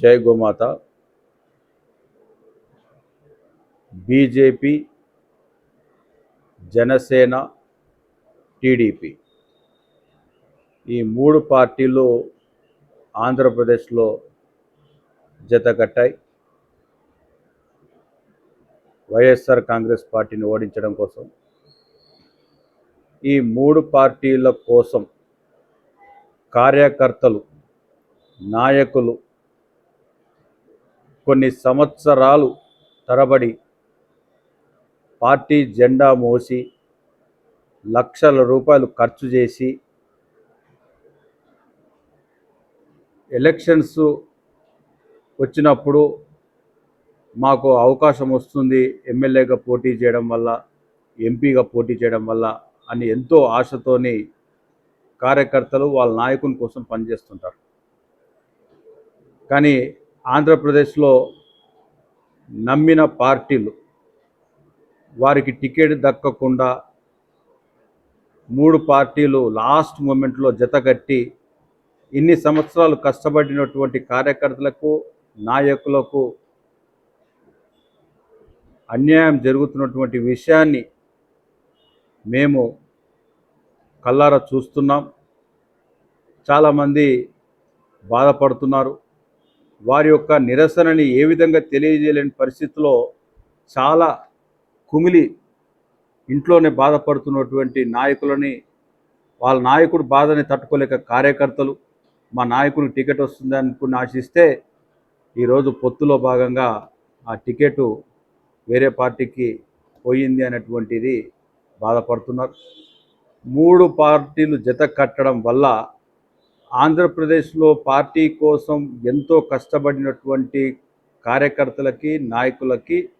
జై గోమాత. BJP Janasena TDP. ఈ మూడు పార్టీలు ఆంధ్రప్రదేశ్లో జతకట్టాయి వైఎస్ఆర్ కాంగ్రెస్ పార్టీని ఓడించడం కోసం. ఈ మూడు పార్టీల కోసం కార్యకర్తలు నాయకులు కొన్ని సంవత్సరాలు తరబడి పార్టీ జెండా మోసి లక్షల రూపాయలు ఖర్చు చేసి ఎలక్షన్స్ వచ్చినప్పుడు మాకు అవకాశం వస్తుంది ఎమ్మెల్యేగా పోటీ చేయడం వల్ల ఎంపీగా పోటీ చేయడం వల్ల అని ఎంతో ఆశతోని కార్యకర్తలు వాళ్ళ నాయకుని కోసం పనిచేస్తుంటారు. కానీ ఆంధ్రప్రదేశ్లో నమ్మిన పార్టీలు వారికి టికెట్ దక్కకుండా మూడు పార్టీలు లాస్ట్ మూమెంట్లో జతగట్టి ఇన్ని సంవత్సరాలు కష్టపడినటువంటి కార్యకర్తలకు నాయకులకు అన్యాయం జరుగుతున్నటువంటి విషయాన్ని మేము కల్లారా చూస్తున్నాం. చాలామంది బాధపడుతున్నారు. వారి యొక్క నిరసనని ఏ విధంగా తెలియజేయలేని పరిస్థితిలో చాలా కుమిలి ఇంట్లోనే బాధపడుతున్నటువంటి నాయకులని వాళ్ళ నాయకుడు బాధని తట్టుకోలేక కార్యకర్తలు మా నాయకుడికి టికెట్ వస్తుంది అనుకుని ఆశిస్తే ఈరోజు పొత్తులో భాగంగా ఆ టికెట్ వేరే పార్టీకి పోయింది అనేటువంటిది బాధపడుతున్నారు. మూడు పార్టీలు జత కట్టడం వల్ల ఆంధ్రప్రదేశ్లో పార్టీ కోసం ఎంతో కష్టపడినటువంటి కార్యకర్తలకి నాయకులకి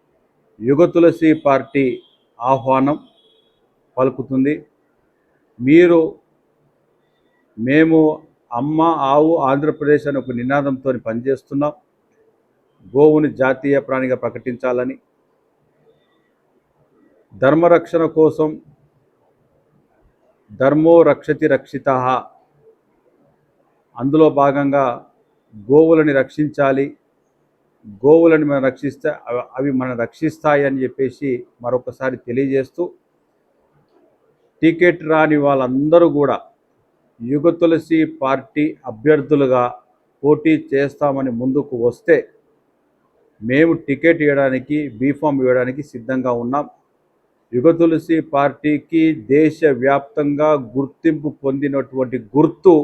యుగతులసి పార్టీ ఆహ్వానం పలుకుతుంది. మీరు మేము అమ్మ ఆవు ఆంధ్రప్రదేశ్ అనే ఒక నినాదంతో పనిచేస్తున్నాం. గోవుని జాతీయ ప్రాణిగా ప్రకటించాలని. ధర్మరక్షణ కోసం ధర్మో రక్షతి రక్షిత అందులో భాగంగా గోవులని రక్షించాలి. గోవులను మనం రక్షిస్తే అవి మనం రక్షిస్తాయి అని చెప్పేసి మరొకసారి తెలియజేస్తూ టికెట్ రాని వాళ్ళందరూ కూడా యుగ తులసి పార్టీ అభ్యర్థులుగా పోటీ చేస్తామని ముందుకు వస్తే మేము టికెట్ ఇవ్వడానికి బీఫామ్ ఇవ్వడానికి సిద్ధంగా ఉన్నాం. యుగ తులసి పార్టీకి దేశవ్యాప్తంగా గుర్తింపు పొందినటువంటి గుర్తు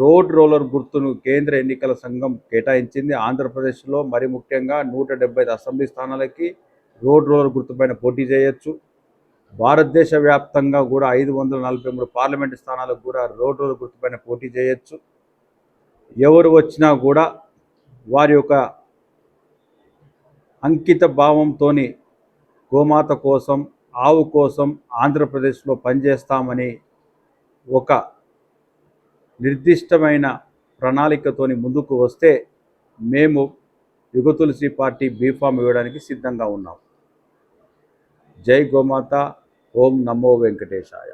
రోడ్ రోలర్ గుర్తును కేంద్ర ఎన్నికల సంఘం కేటాయించింది. ఆంధ్రప్రదేశ్లో మరి ముఖ్యంగా నూట డెబ్బై అసెంబ్లీ స్థానాలకి రోడ్ రోలర్ గుర్తుపైన పోటీ చేయొచ్చు. భారతదేశ వ్యాప్తంగా కూడా ఐదు వందల నలభై మూడు పార్లమెంటు స్థానాలకు కూడా రోడ్ రోలర్ గుర్తుపైన పోటీ చేయొచ్చు. ఎవరు వచ్చినా కూడా వారి యొక్క అంకిత భావంతో గోమాత కోసం ఆవు కోసం ఆంధ్రప్రదేశ్లో పనిచేస్తామని ఒక నిర్దిష్టమైన ప్రణాళికతోని ముందుకు వస్తే మేము యుగతులసి పార్టీ బీఫామ్ ఇవ్వడానికి సిద్ధంగా ఉన్నాం. జై గోమాత ఓం నమో వెంకటేశాయ.